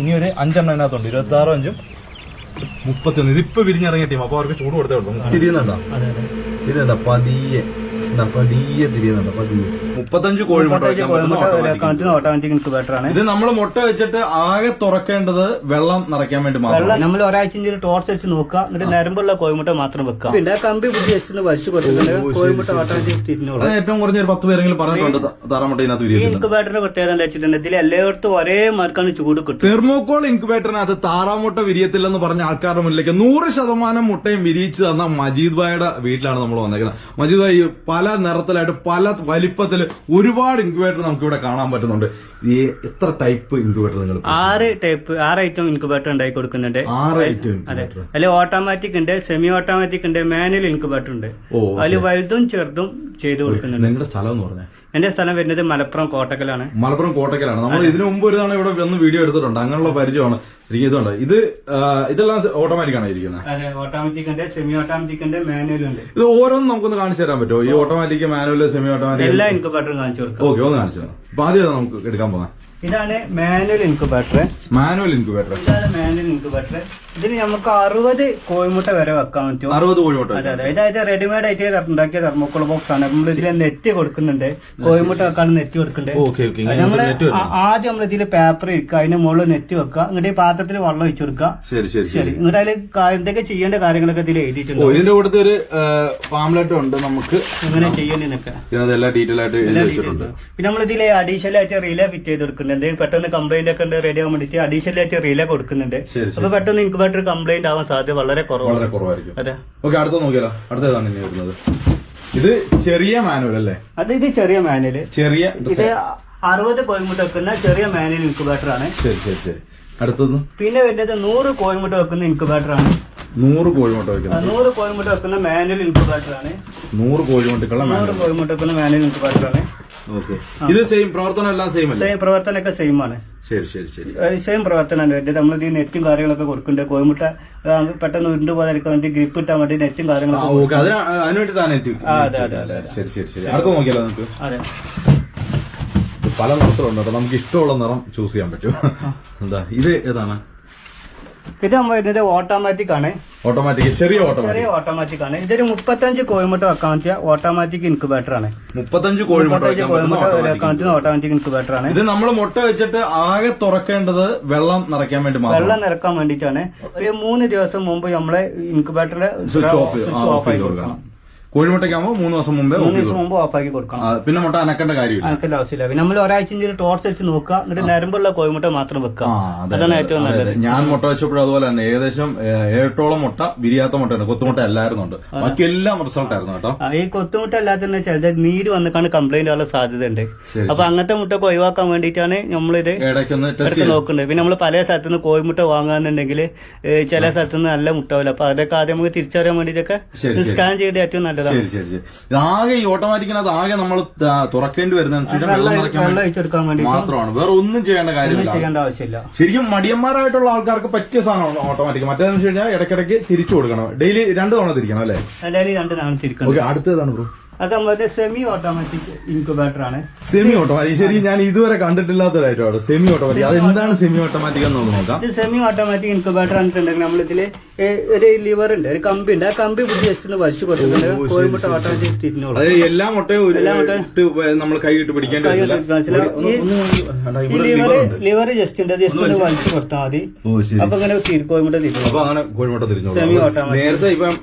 ഇനി ഒരു അഞ്ചെണ്ണം അതിനകത്തുണ്ട്. ഇരുപത്തി ആറും അഞ്ചും മുപ്പത്തി ഒന്ന് ഇതിപ്പോ വിരിഞ്ഞിറങ്ങിയ ടീം അപ്പൊ അവർക്ക് ചൂട് കൊടുത്തേ ഉള്ളൂ. തിരിയുന്നുണ്ടോ? തിരിയുന്നുണ്ടോ? പതിയെ. പതിയെ തിരിയുന്നുണ്ടോ പതിയെ മുപ്പത്തഞ്ച് കോഴിമുട്ട ഓട്ടോമാറ്റിക് ഇൻക്യുബേറ്റർ ആണ് ഇത് നമ്മൾ മുട്ട വെച്ചിട്ട് ആകെ തുറക്കേണ്ടത് വെള്ളം നിറയ്ക്കാൻ വേണ്ടി മാത്രം. വെള്ളം നമ്മൾ ഒരാഴ്ച ടോർച്ച് വെച്ച് നോക്കുക. എന്നിട്ട് നരമ്പുള്ള കോഴിമുട്ട മാത്രം വെക്കുക. പിന്നെ കമ്പി ബുദ്ധി വെച്ചിട്ട് വലിച്ചു കൊടുക്കുന്നുണ്ട് കോഴിമുട്ട ഓട്ടോമാറ്റിക് തിരിഞ്ഞോളൂ അത് ഏറ്റവും കുറഞ്ഞ ഒരു പത്ത് പേരെങ്കിലും പറഞ്ഞിട്ടുണ്ട് താറാമുട്ട ഇതിനകത്ത് ഇൻക്യുബേറ്ററിന്റെ പ്രത്യേകത എന്താ വെച്ചിട്ടുണ്ട് ഇതിൽ എല്ലായിടത്തും ഒരേ മാർക്കാണ് ചൂട് കിട്ടും തെർമോക്കോൾ ഇൻക്യുബേറ്ററിനകത്ത് താറാമുട്ട വിരിയത്തില്ലെന്ന് പറഞ്ഞ ആൾക്കാരുടെ മുന്നിലേക്ക് നൂറ് ശതമാനം മുട്ടയും വിരിയിച്ചു തന്ന മജീദ് ഭായുടെ വീട്ടിലാണ് നമ്മൾ വന്നേക്കുന്നത്. മജീദ് ഭായി പല നിറത്തിലായിട്ട് പല വലിപ്പത്തിൽ ഒരുപാട് ഇൻക്യുബേറ്റർ നമുക്ക് ഇവിടെ കാണാൻ പറ്റുന്നുണ്ട്. ഈ എത്ര ടൈപ്പ് ഇൻക്യുബേറ്റർ നിങ്ങൾ ആറ് ടൈപ്പ് ആറ് ഐറ്റം ഇൻക്യുബേറ്റർ ഉണ്ടായി കൊടുക്കുന്നുണ്ട്. ആറ് ഐറ്റം അതെ. അതിൽ ഓട്ടോമാറ്റിക് ഉണ്ട് സെമി ഓട്ടോമാറ്റിക് ഉണ്ട് മാനുവൽ ഇൻക്യുബേറ്റർ ഉണ്ട്. ഓ അതിൽ വലുതും ചെറുതും ചെയ്തു കൊടുക്കുന്നുണ്ട്. നിങ്ങളുടെ സ്ഥലം എന്ന് പറഞ്ഞാൽ എന്റെ സ്ഥലം വരുന്നത് മലപ്പുറം കോട്ടക്കലാണ്. മലപ്പുറം കോട്ടക്കലാണ്. നമ്മൾ ഇതിനു മുമ്പ് ഒരു തവണ ഇവിടെ വന്ന് വീഡിയോ എടുത്തിട്ടുണ്ട്. അങ്ങനെയുള്ള പരിചയമാണ്. ശരിക്കും ഇതുണ്ട്. ഇത് ഇതെല്ലാം ഓട്ടോമാറ്റിക് ആണ് ഇരിക്കുന്നത്? ഓട്ടോമാറ്റിക് ഉണ്ട് സെമി ഓട്ടോമാറ്റിക് ഉണ്ട് മാനുവൽ ഉണ്ട്. ഇത് ഓരോന്നും നമുക്കൊന്ന് കാണിച്ചു തരാൻ പറ്റുമോ? ഈ ഓട്ടോമാറ്റിക് മാനുവൽ സെമി ഓട്ടോമാറ്റിക് എല്ലാ ഇൻക്യുബേറ്ററും കാണിച്ചു കൊടുക്കാം. ഓക്കെ ഒന്ന് കാണിച്ചു അപ്പൊ ആദ്യം നമുക്ക് എടുക്കാൻ പോകാം. ഇതാണ് മാനുവൽ ഇൻക്യുബേറ്റർ മാനുവൽ ഇൻക്യുബേറ്റർ ഇതാണ് മാനുവൽ ഇൻക്യുബേറ്റർ ഇതിൽ നമുക്ക് അറുപത് കോഴിമുട്ട വരെ വെക്കാൻ പറ്റും. അറുപത് കോഴിമുട്ട അതെ അതെ. ഇതായത് റെഡിമെയ്ഡ് ആയിട്ട് ഉണ്ടാക്കിയ തെർമോക്കോൾ ബോക്സ് ആണ്. നമ്മൾ ഇതിൽ നെറ്റ് കൊടുക്കുന്നുണ്ട്. കോഴിമുട്ട വെക്കാൻ നെറ്റ് കൊടുക്കുന്നുണ്ട്. Okay okay. നമ്മൾ ആ- ആദ്യം നമ്മൾ ഇതിൽ പേപ്പർ ഇരിക്കുക. അതിന് മുകളിൽ നെറ്റ് വെക്കുക. എന്നിട്ട് ഈ പാത്രത്തിൽ വെള്ളം ഒഴിച്ചു കൊടുക്കുക. ശരി ശരി ശരി. എന്നിട്ട് അതിൽ എന്തൊക്കെ ചെയ്യേണ്ട കാര്യങ്ങളൊക്കെ ഇതിൽ എഴുതിയിട്ടുണ്ട്. ഇതിന്റെ കൂടുതൽ ഒരു പാംലെറ്റ് ഉണ്ട് നമുക്ക്. ഇങ്ങനെ ചെയ്യേണ്ടതൊക്കെ എല്ലാ ഡീറ്റെയിൽ ആയിട്ട് പിന്നെ നമ്മൾ ഇതിൽ അഡീഷണൽ ആയിട്ട് റിലേ ഫിറ്റ് ചെയ്ത് കൊടുക്കുന്നുണ്ട്. പെട്ടെന്ന് കംപ്ലൈന്റ് ഒക്കെ ഉണ്ട് റെഡി ആവാൻ വേണ്ടിയിട്ട് അഡീഷണൽ ആയിട്ട് റീലേ കൊടുക്കുന്നുണ്ട്. ശരി അപ്പൊ പെട്ടെന്ന് ഇൻക്യുബേറ്റർ കംപ്ലൈന്റ് ആവാൻ സാധ്യത വളരെ കുറവാണ്. വളരെ കുറവായിരിക്കും. അതെ. ഓക്കെ അടുത്ത നോക്കിയാലോ? അടുത്തതാണ് ഇനി വരുന്നത്. ഇത് ചെറിയ മാനുവൽ അല്ലേ? അത് ഇത് ചെറിയ മാനുവൽ. ചെറിയ ഇത് അറുപത് കോയിമുട്ട് വെക്കുന്ന ചെറിയ മാനുവൽ ഇൻക്യുബേറ്റർ ആണ്. ശരി ശരി ശരി. അടുത്തത്? പിന്നെ വരുന്നത് നൂറ് കോയിമുട്ട് വെക്കുന്ന ഇൻക്യുബേറ്റർ ആണ്. നൂറ് കോഴിമുട്ട ആ, വയ്ക്കുന്നത് നൂറ് കോഴിമുട്ട വെക്കുന്ന മാനുവൽ ഇൻക്യുബേറ്റർ ആണ്. നൂറ് കോഴിമുട്ടക്കുള്ള നൂറ് മാനുവൽ. കോഴിമുട്ട വെക്കുന്ന മാനുവൽ ഇൻക്യുബേറ്റർ ആണ്. ഇത് സെയിം പ്രവർത്തനം എല്ലാം സെയിം അല്ലേ? സെയിം പ്രവർത്തനമൊക്കെ സെയിം ആണ്. ശരി ശരി ശരി. സെയിം പ്രവർത്തനമാണ്. വരുന്നത് നമ്മൾ ഈ നെറ്റും കാര്യങ്ങളൊക്കെ കൊടുക്കുന്നുണ്ട്. കോയമുട്ട പെട്ടെന്ന് ഉരുണ്ട് പോകാതിരിക്കാൻ വേണ്ടി ഗ്രിപ്പ് കിട്ടാൻ വേണ്ടി നെറ്റും കാര്യങ്ങളൊക്കെ അതെ, അതെ, അതെ, ശരി ശരി ശരി. അടുത്ത നോക്കിയാലോ നമുക്ക്? അതെ. പല നിറത്തിലുണ്ട്. നമുക്ക് ഇഷ്ടമുള്ള നിറം ചൂസ് ചെയ്യാൻ പറ്റും. എന്താ ഇത് ഏതാണ്? ഇത് നമ്മൾ വരുന്നത് ഓട്ടോമാറ്റിക് ആണ്. ഓട്ടോമാറ്റിക് ചെറിയ ഓട്ടോമാറ്റിക് ചെറിയ ഓട്ടോമാറ്റിക് ആണ്. ഇതൊരു മുപ്പത്തഞ്ച് കോഴിമുട്ട വെക്കാൻ പറ്റിയ ഓട്ടോമാറ്റിക് ഇൻക്യുബേറ്റർ ആണ്. മുപ്പത്തഞ്ച് കോഴിമുട്ട മുപ്പത്തഞ്ച് കോഴിമുട്ട വെക്കാൻ പറ്റുന്ന ഓട്ടോമാറ്റിക് ഇൻക്യുബേറ്റർ ആണ്. ഇത് നമ്മൾ മുട്ട വെച്ചിട്ട് ആകെ തുറക്കേണ്ടത് വെള്ളം നിറയ്ക്കാൻ വേണ്ടി വെള്ളം നിറക്കാൻ വേണ്ടിട്ടാണ് ഒരു മൂന്ന് ദിവസം മുമ്പ് നമ്മളെ ഇൻക്യുബേറ്ററിന്റെ സ്വിച്ച് ഓഫ് ചെയ്ത് കൊടുക്കണം. കോഴിമുട്ടയ്ക്കാകുമ്പോൾ മൂന്ന് ദിവസം മുമ്പേ മൂന്ന് ദിവസം മുമ്പ് ഓഫാക്കി കൊടുക്കണം. പിന്നെ മുട്ട അനക്കേണ്ട കാര്യമില്ല. അനക്കേണ്ട ആവശ്യമില്ല. പിന്നെ നമ്മൾ ഒരാഴ്ച ടോർച്ച് വെച്ച് നോക്കുക. എന്നിട്ട് നരമ്പുള്ള കോഴിമുട്ട മാത്രം വെക്കുക. അതാണ് ഏറ്റവും നല്ലത്. ഞാൻ മുട്ട വെച്ചപ്പോഴും അതുപോലെ തന്നെ. ഏകദേശം ഏട്ടോളം മുട്ട വിരിയാത്ത മുട്ടയുണ്ട്. കൊത്തുമുട്ട ഉണ്ട് ബാക്കി എല്ലാം റിസൾട്ട് ആയിരുന്നു കേട്ടോ. ഈ കൊത്തുമുട്ട അല്ലാത്തന്നെ ചിലത് നീര് വന്നിക്കാണ് കംപ്ലൈന്റ് ആവാൻ സാധ്യത ഉണ്ട് ശരി, അപ്പൊ അങ്ങനത്തെ മുട്ടൊക്കെ ഒഴിവാക്കാൻ വേണ്ടിയിട്ടാണ് നമ്മളിത് എടുത്ത് നോക്കുന്നത്. പിന്നെ നമ്മൾ പല സ്ഥലത്തുനിന്ന് കോഴിമുട്ട വാങ്ങാന്നുണ്ടെങ്കിൽ ചില സ്ഥലത്തുനിന്ന് നല്ല മുട്ട അപ്പൊ അതൊക്കെ ആദ്യം നമുക്ക് തിരിച്ചറിയാൻ വേണ്ടിയിട്ടൊക്കെ. സ്കാൻ ചെയ്ത് ഏറ്റവും നല്ലതാണ് ശരി ശരി ശരി. ആകെ ഈ ഓട്ടോമാറ്റിക്കിനകത്ത് ആകെ നമ്മൾ തുറക്കേണ്ടി വരുന്നത് മാത്രമാണ്. വേറെ ഒന്നും ചെയ്യേണ്ട കാര്യമില്ല. ചെയ്യേണ്ട ആവശ്യമില്ല. ശരിക്കും മടിയന്മാരായിട്ടുള്ള ആൾക്കാർക്ക് പറ്റിയ സാധനമാണ് ഓട്ടോമാറ്റിക്. മറ്റേതെന്ന് വെച്ച് കഴിഞ്ഞാൽ ഇടയ്ക്കിടയ്ക്ക് തിരിച്ചു കൊടുക്കണം. ഡെയിലി രണ്ട് തവണ തിരിക്കണം അല്ലേ? ഡെയിലി രണ്ട് തവണ തിരിക്കണം. അടുത്തതാണ് ബ്രോ. അത് നമ്മുടെ സെമി ഓട്ടോമാറ്റിക് ഇൻക്യുബേറ്റർ ആണ്. സെമി ഓട്ടോമാറ്റിക് ശരി ഞാൻ ഇതുവരെ കണ്ടിട്ടില്ലാത്ത ഒരു ഐറ്റമാണ് സെമി ഓട്ടോമാറ്റിക് അത് എന്താണ് സെമി ഓട്ടോമാറ്റിക് എന്ന് നോക്കാം സെമി ഓട്ടോമാറ്റിക് ഇൻക്യുബേറ്റർ ആണെന്നുണ്ടെങ്കിൽ നമ്മളിതിൽ ഒരു ലിവർ ഉണ്ട് ഒരു കമ്പി ഉണ്ട്. ആ കമ്പി പിടിച്ച് ജസ്റ്റ് ഒന്ന് വലിച്ചു കൊടുക്കുന്നുണ്ട് കോഴിമുട്ട ഓട്ടോമാറ്റിക് തിരിഞ്ഞോളൂ എല്ലാം നമ്മൾ കൈയിട്ട് പിടിക്കാൻ ലിവർ. ലിവർ ജസ്റ്റ് ഉണ്ട്. ജസ്റ്റ് ഒന്ന് വലിച്ചു. കൊടുത്താൽ മതി. അപ്പൊ ഇങ്ങനെ തിരി- കോഴിമുട്ട തിരിഞ്ഞു അപ്പൊ അങ്ങനെ കോഴിമുട്ട തിരിഞ്ഞോളൂ. നേരത്തെ ഇപ്പം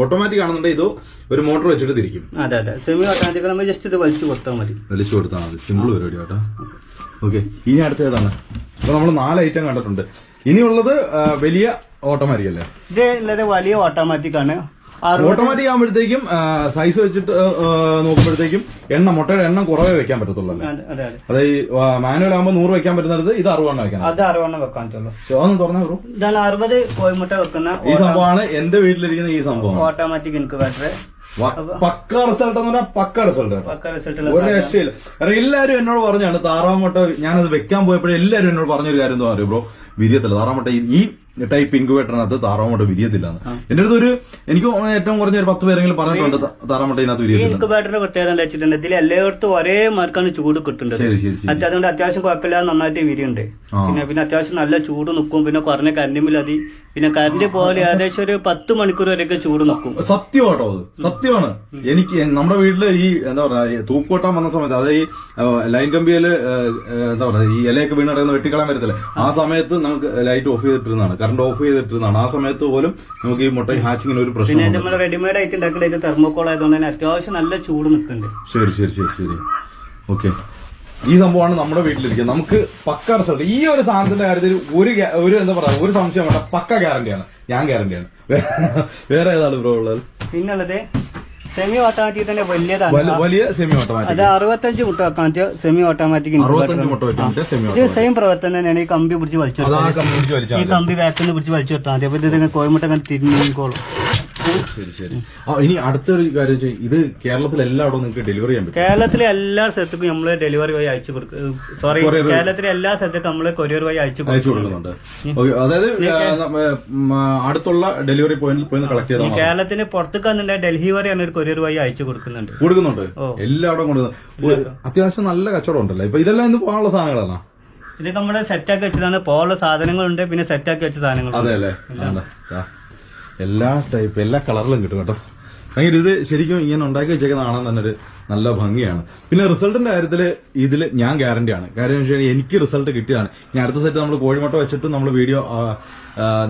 ഓട്ടോമാറ്റിക് ആണെന്നുണ്ടെങ്കിൽ ഇത് ഒരു മോട്ടോർ വെച്ചിട്ട് തിരിക്കും. അതെ അതെ. സെമി ഓട്ടോമാറ്റിക് നമ്മൾ ജസ്റ്റ് ഇത് വലിച്ചു കൊടുത്താൽ മതി. വലിച്ചു കൊടുത്താൽ മതി. സിമ്പിൾ പരിപാടി കേട്ടോ. ഓക്കെ ഇനി അടുത്ത ഏതാണ്? അപ്പൊ നമ്മൾ നാല് ഐറ്റം കണ്ടിട്ടുണ്ട്. ഇനിയുള്ളത് വലിയ ഓട്ടോമാറ്റിക് അല്ലേ ഇത് വളരെ വലിയ ഓട്ടോമാറ്റിക് ആണ്. ഓട്ടോമാറ്റിക് ആകുമ്പോഴത്തേക്കും സൈസ് വെച്ചിട്ട് നോക്കുമ്പോഴത്തേക്കും എണ്ണ മുട്ടയുടെ എണ്ണം കുറവേ വെക്കാൻ പറ്റത്തുള്ളൂ അതെ അതെ അതെ. അതെ ഈ മാനുവൽ ആകുമ്പോൾ നൂറ് വെക്കാൻ പറ്റുന്നത് ഇത് അറുപണ്ണം വെക്കണം അത് അറുപണ്ണം വെക്കാൻ പറ്റുള്ളൂ. അതൊന്ന് തുറന്നേ ഇതാണ് അറുപത് കോഴിമുട്ട വെക്കുന്ന ഈ സംഭവമാണ് എന്റെ വീട്ടിലിരിക്കുന്ന ഈ സംഭവം ഓട്ടോമാറ്റിക് ഇൻക്യുബേറ്റർ പക്ക റിസൾട്ട് എന്ന് പറഞ്ഞാൽ പക്ക റിസൾട്ട് ഒരു രക്ഷയില്ല. കാരണം എല്ലാരും എന്നോട് പറഞ്ഞാണ് താറാമുട്ട ഞാനത് വെക്കാൻ പോയപ്പോഴും എല്ലാരും എന്നോട് പറഞ്ഞൊരു കാര്യം എന്താ പറയുക ബ്രോ? വിരിയത്തില്ല. താറാമുട്ട ഈ- ഈ പിങ്ക് ഇൻക്യുബേറ്ററിനകത്ത് താറാമുട്ട വിരിയത്തില്ല എന്റെ അടുത്ത് ഒരു എനിക്ക് ഏറ്റവും കുറഞ്ഞ ഒരു പത്ത് പേരെങ്കിലും പറഞ്ഞിട്ടുണ്ട് താറാമുട്ട ഇതിനകത്ത് വിരിയത്തില്ല. പിങ്ക് ബാറ്ററിന് പ്രത്യേകത എന്താ വെച്ചിട്ടുണ്ടെങ്കിൽ ഇതിൽ എല്ലായിടത്തും ഒരേ മാർക്കാണ് ചൂട് കിട്ടുന്നത്. ശരി ശരി ശരി. മറ്റേ അതുകൊണ്ട് അത്യാവശ്യം കുഴപ്പമില്ലാതെ നന്നായിട്ട് വിരിയുണ്ട്. പിന്നെ പിന്നെ അത്യാവശ്യം നല്ല ചൂട് നിൽക്കും പിന്നെ കുറഞ്ഞ കരണ്ടി മതി പിന്നെ കരണ്ടി പോലെ ഏകദേശം ഒരു പത്ത് മണിക്കൂർ വരെയൊക്കെ ചൂട് നിൽക്കും സത്യമാട്ടോ അത്. സത്യമാണ്. എനിക്ക് നമ്മുടെ വീട്ടിൽ ഈ എന്താ പറയാ തൂക്കോട്ടാൻ വന്ന സമയത്ത് അതായത് ഈ ലൈൻ കമ്പിയിൽ എന്താ പറയാ ഈ ഇലയൊക്കെ വീണ് കിടക്കുന്ന വെട്ടിക്കളയാൻ വരത്തില്ലേ? ആ സമയത്ത് നമുക്ക് ലൈറ്റ് ഓഫ് ചെയ്തിട്ടിരുന്നതാണ്. കറണ്ട് ഓഫ് ചെയ്തിട്ടിരുന്നതാണ്. ആ സമയത്ത് പോലും നമുക്ക് ഈ മുട്ട ഹാച്ചിങ്ങിന് ഒരു പിന്നെ റെഡിമെയ്ഡ് ആയിട്ട് ഉണ്ടാക്കുന്ന തെർമോക്കോൾ ആയതുകൊണ്ട് തന്നെ അത്യാവശ്യം നല്ല ചൂട് നിൽക്കുന്നുണ്ട്. ശരി ശരി ശരി ശരി. ഓക്കെ ഈ സംഭവമാണ് നമ്മുടെ വീട്ടിലിരിക്കുന്നത്. നമുക്ക് പക്ക റിസൾട്ട് ഈ ഒരു സാധനത്തിന്റെ കാര്യത്തിൽ ഒരു ഒരു എന്താ പറയാ ഒരു സംശയം വേണ്ട. പക്ക ഗ്യാരണ്ടിയാണ് ഞാൻ ഗ്യാരണ്ടിയാണ് വേറെ ഏതാണ് ബ്രോ ഉള്ളത്? പിന്നുള്ളത് സെമി ഓട്ടോമാറ്റിക് തന്നെ വലിയതാണ്. വലി- വലിയ സെമി ഓട്ടോമാറ്റിക് അത് അറുപത്തഞ്ച് മുട്ട വെക്കാൻ പറ്റിയ സെമി ഓട്ടോമാറ്റിക് അറുപത്തഞ്ച് മുട്ട വെക്കാൻ സെമി ഇത് സെയിം പ്രവർത്തനം തന്നെയാണ് ഈ കമ്പി പിടിച്ച് വലിച്ചു ഈ കമ്പി ബാക്കിൽ പിടിച്ച് വലിച്ചു വിട്ടാൽ മതി. അപ്പൊ ഇത് കോയമുട്ട തിരിഞ്ഞു തിരിഞ്ഞോളും ശരി ശരി. ആ ഇനി അടുത്തൊരു കാര്യം ചെയ്യും ഇത് കേരളത്തിൽ എല്ലായിടവും നിങ്ങൾക്ക് ഡെലിവറി ചെയ്യാൻ പറ്റും. കേരളത്തിലെ എല്ലാ സ്ഥലത്തേക്കും നമ്മൾ ഡെലിവറി വഴി അയച്ചു കൊടുക്കും സോറി Courier- കേരളത്തിലെ എല്ലാ സ്ഥലത്തേക്കും നമ്മൾ കൊറിയർ വഴി അയച്ചു അയച്ചു കൊടുക്കും കൊടുക്കുന്നുണ്ട് ഓക്കെ അതായത് ആ, നമ്മ, അടുത്തുള്ള ഡെലിവറി പോയിന്റിൽ പോയി കളക്ട് ചെയ്താൽ മതി. കേരളത്തിന് പുറത്തേക്ക് വന്നിട്ടുണ്ടെങ്കിൽ ഡൽഹി വരെ ഒരു കൊറിയർ വഴി അയച്ചു കൊടുക്കുന്നുണ്ട്. കൊടുക്കുന്നുണ്ട്. ഓ. എല്ലായിടവും കൊടുക്കുന്നു ഒരു- അത്യാവശ്യം നല്ല കച്ചവടം ഉണ്ടല്ലോ? ഇപ്പൊ ഇതെല്ലാം ഇന്ന് പോകാനുള്ള സാധനങ്ങളാണ്? ഇത് നമ്മൾ സെറ്റാക്കി വെച്ചതാണ്. പോലുള്ള സാധനങ്ങളുണ്ട് പിന്നെ സെറ്റാക്കി വെച്ച സാധനങ്ങളുണ്ട്. അതെ അല്ലേ. എല്ലാ ടൈപ്പ് എല്ലാ കളറിലും കിട്ടും കേട്ടോ. ഭയങ്കര ഇത് ശരിക്കും ഇങ്ങനെ ഉണ്ടാക്കി വെച്ചേക്കുന്ന കാണാൻ തന്നെ ഒരു നല്ല ഭംഗിയാണ്. പിന്നെ റിസൾട്ടിന്റെ കാര്യത്തിൽ ഇതിൽ ഞാൻ ഗ്യാരണ്ടിയാണ് കാര്യം വെച്ച് കഴിഞ്ഞാൽ എനിക്ക് റിസൾട്ട് കിട്ടിയതാണ്. ഇനി അടുത്ത സെറ്റ് നമ്മൾ കോഴിമുട്ട വെച്ചിട്ട് നമ്മൾ വീഡിയോ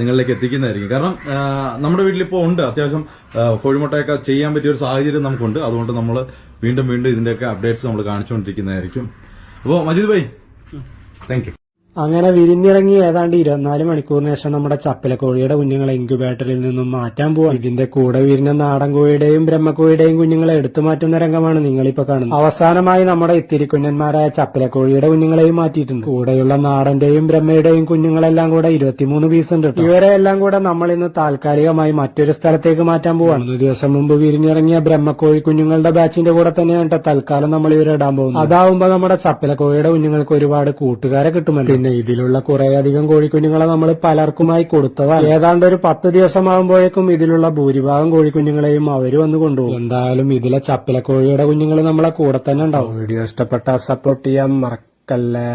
നിങ്ങളിലേക്ക് എത്തിക്കുന്നതായിരിക്കും. കാരണം നമ്മുടെ വീട്ടിലിപ്പോൾ ഉണ്ട്. അത്യാവശ്യം കോഴിമുട്ടയൊക്കെ ചെയ്യാൻ പറ്റിയ ഒരു സാഹചര്യം നമുക്കുണ്ട്. അതുകൊണ്ട് നമ്മൾ വീണ്ടും വീണ്ടും ഇതിന്റെയൊക്കെ അപ്ഡേറ്റ്സ് നമ്മൾ കാണിച്ചുകൊണ്ടിരിക്കുന്നതായിരിക്കും. അപ്പോൾ മജീദ് ഭായി താങ്ക് അങ്ങനെ വിരിഞ്ഞിറങ്ങി ഏതാണ്ട് ഇരുപത്തിനാല് മണിക്കൂറിന് ശേഷം നമ്മുടെ ചപ്പലക്കോഴിയുടെ കുഞ്ഞുങ്ങളെ ഇൻക്യുബേറ്ററിൽ നിന്നും മാറ്റാൻ പോവാണ്. ഇതിന്റെ കൂടെ വിരിഞ്ഞ നാടൻ കോഴിയുടെയും ബ്രഹ്മക്കോഴിയുടെയും കുഞ്ഞുങ്ങളെ എടുത്തു മാറ്റുന്ന രംഗമാണ് നിങ്ങളിപ്പോ കാണുന്നത്. അവസാനമായി നമ്മുടെ ഇത്തിരി കുഞ്ഞന്മാരായ ചപ്പലക്കോഴിയുടെ കുഞ്ഞുങ്ങളെയും മാറ്റിയിട്ടുണ്ട്. കൂടെയുള്ള നാടന്റെയും ബ്രഹ്മയുടെയും കുഞ്ഞുങ്ങളെല്ലാം കൂടെ ഇരുപത്തിമൂന്ന് പീസ് ഉണ്ട്. ഇവരെ എല്ലാം കൂടെ നമ്മൾ ഇന്ന് താൽക്കാലികമായി മറ്റൊരു സ്ഥലത്തേക്ക് മാറ്റാൻ പോവാണ്. മൂന്ന് ദിവസം മുമ്പ് വിരിഞ്ഞിറങ്ങിയ ബ്രഹ്മക്കോഴി കുഞ്ഞുങ്ങളുടെ ബാച്ചിന്റെ കൂടെ തന്നെയാണ് തൽക്കാലം നമ്മൾ ഇവരെ ഇടാൻ പോകുന്നത്. അതാവുമ്പോ നമ്മുടെ ചപ്പലക്കോഴിയുടെ കുഞ്ഞുങ്ങൾക്ക് ഒരുപാട് കൂട്ടുകാരെ കിട്ടുമല്ലോ. പിന്നെ ഇതിലുള്ള കുറേയധികം കോഴിക്കുഞ്ഞുങ്ങളെ നമ്മൾ പലർക്കുമായി കൊടുത്തതാണ്. ഏതാണ്ട് ഒരു പത്ത് ദിവസമാകുമ്പോഴേക്കും ഇതിലുള്ള ഭൂരിഭാഗം കോഴിക്കുഞ്ഞുങ്ങളെയും അവർ വന്ന് കൊണ്ടുപോകും. എന്തായാലും ഇതിലെ ചപ്പിലക്കോഴിയുടെ കുഞ്ഞുങ്ങൾ നമ്മളെ കൂടെ തന്നെ ഉണ്ടാവും. വീഡിയോ ഇഷ്ടപ്പെട്ട സപ്പോർട്ട് ചെയ്യാൻ മറക്കല്ലേ.